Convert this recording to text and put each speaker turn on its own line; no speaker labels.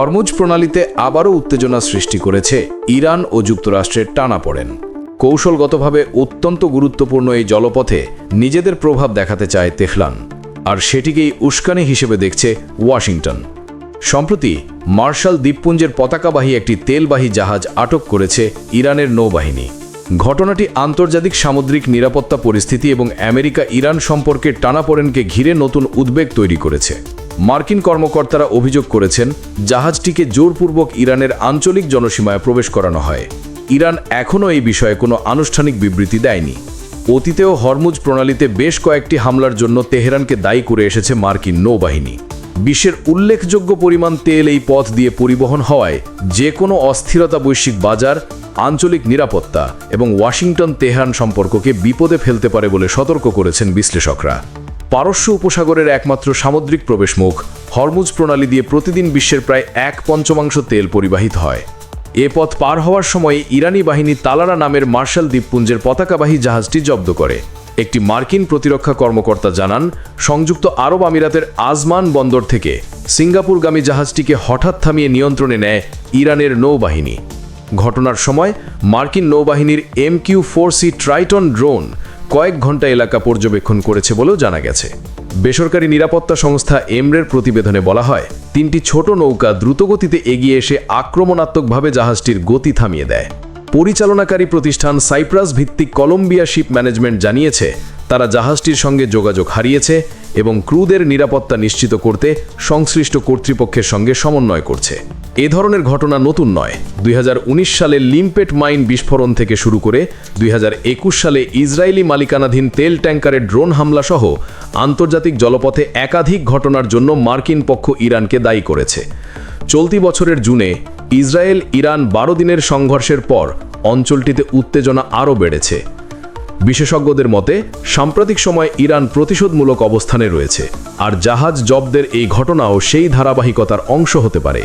Hormuz প্রণালীতে আবারও উত্তেজনা সৃষ্টি করেছে। ইরান ও যুক্তরাষ্ট্রের টানাপড়েন কৌশলগতভাবে অত্যন্ত গুরুত্বপূর্ণ এই জলপথে নিজেদের প্রভাব দেখাতে চায় তেহরান। আর সেটিকেই উস্কানি হিসেবে দেখছে ওয়াশিংটন। সম্প্রতি মার্শাল দ্বীপপুঞ্জের পতাকাবাহী একটি তেলবাহী জাহাজ আটক করেছে ইরানের নৌবাহিনী। ঘটনাটি আন্তর্জাতিক সামুদ্রিক নিরাপত্তা পরিস্থিতি এবং আমেরিকা ইরান সম্পর্কে টানাপোড়েনকে ঘিরে নতুন উদ্বেগ তৈরি করেছে। মার্কিন কর্মকর্তারা অভিযোগ করেছেন, জাহাজটিকে জোরপূর্বক ইরানের আঞ্চলিক জনসীমায় প্রবেশ করানো হয়। ইরান এখনও এই বিষয়ে কোনো আনুষ্ঠানিক বিবৃতি দেয়নি। অতীতেও হরমুজ প্রণালীতে বেশ কয়েকটি হামলার জন্য তেহরানকে দায়ী করে এসেছে মার্কিন নৌবাহিনী। বিশ্বের উল্লেখযোগ্য পরিমাণ তেল এই পথ দিয়ে পরিবহন হওয়ায় যে কোনো অস্থিরতা বৈশ্বিক বাজার, আঞ্চলিক নিরাপত্তা এবং ওয়াশিংটন তেহরান সম্পর্ককে বিপদে ফেলতে পারে বলে সতর্ক করেছেন বিশ্লেষকরা। পারস্য উপসাগরের একমাত্র সামুদ্রিক প্রবেশমুখ। হরমুজ প্রণালী দিয়ে প্রতিদিন বিশ্বের প্রায় এক পঞ্চমাংশ তেল পরিবাহিত হয়। এ পথ পার হওয়ার সময় ইরানি বাহিনী তালারা নামের মার্শাল দ্বীপপুঞ্জের পতাকাবাহী জাহাজটি জব্দ করে। একটি মার্কিন প্রতিরক্ষা কর্মকর্তা জানান, সংযুক্ত আরব আমিরাতের আজমান বন্দর থেকে সিঙ্গাপুরগামী জাহাজটিকে হঠাৎ থামিয়ে নিয়ন্ত্রণে নেয় ইরানের নৌবাহিনী। ঘটনার সময় মার্কিন নৌবাহিনীর M Q four C Triton drone কয়েক ঘণ্টা এলাকা পর্যবেক্ষণ করেছে বলেও জানা গেছে। বেসরকারি নিরাপত্তা সংস্থা এমরের প্রতিবেদনে বলা হয়, তিনটি ছোট নৌকা দ্রুতগতিতে এগিয়ে এসে আক্রমণাত্মকভাবে জাহাজটির গতি থামিয়ে দেয়। পরিচালনাকারী প্রতিষ্ঠান সাইপ্রাস ভিত্তিক কলম্বিয়া শিপ ম্যানেজমেন্ট জানিয়েছে তারা জাহাজটির সঙ্গে যোগাযোগ হারিয়েছে এবং ক্রুদের নিরাপত্তা নিশ্চিত করতে সংশ্লিষ্ট কর্তৃপক্ষের সঙ্গে সমন্বয় করছে। এ ধরনের ঘটনা নতুন নয়। দুই সালে লিম্পেট মাইন বিস্ফোরণ থেকে শুরু করে দুই হাজার একুশ সালে ইসরায়েলি মালিকানাধীন তেল ট্যাঙ্কারের ড্রোন হামলা সহ আন্তর্জাতিক জলপথে একাধিক ঘটনার জন্য মার্কিন পক্ষ ইরানকে দায়ী করেছে। চলতি বছরের জুনে ইসরায়েল ইরান বারো দিনের সংঘর্ষের পর অঞ্চলটিতে উত্তেজনা আরও বেড়েছে। বিশেষজ্ঞদের মতে, সাম্প্রতিক সময়ে ইরান প্রতিশোধমূলক অবস্থানে রয়েছে, আর জাহাজ জব্দের এই ঘটনাও সেই ধারাবাহিকতার অংশ হতে পারে।